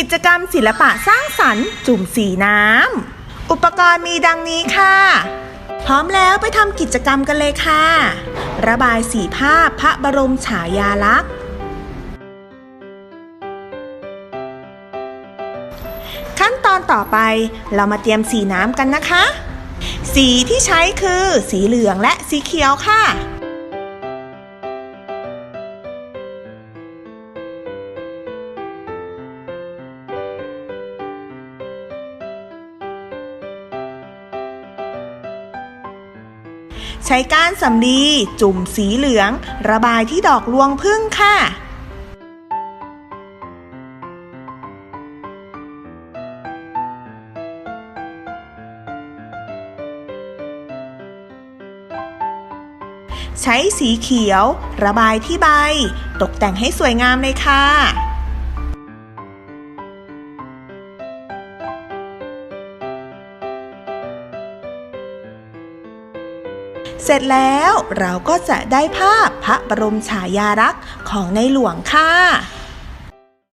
กิจกรรมศิลปะสร้างสรรค์ จุ่มสีน้ำ อุปกรณ์มีดังนี้ค่ะ พร้อมแล้วไปทำกิจกรรมกันเลยค่ะ ระบายสีภาพพระบรมฉายาลักษณ์ขั้นตอนต่อไปเรามาเตรียมสีน้ำกันนะคะ สีที่ใช้คือสีเหลืองและสีเขียวค่ะ ใช้ก้านสำลีจุ่มสีเหลือง ระบายที่ดอกลวงพึ่งค่ะใช้สีเขียว ระบายที่ใบ ตกแต่งให้สวยงามเลยค่ะ เสร็จแล้วเราก็จะได้ภาพพระบรมฉายาลักษณ์ของในหลวงค่ะ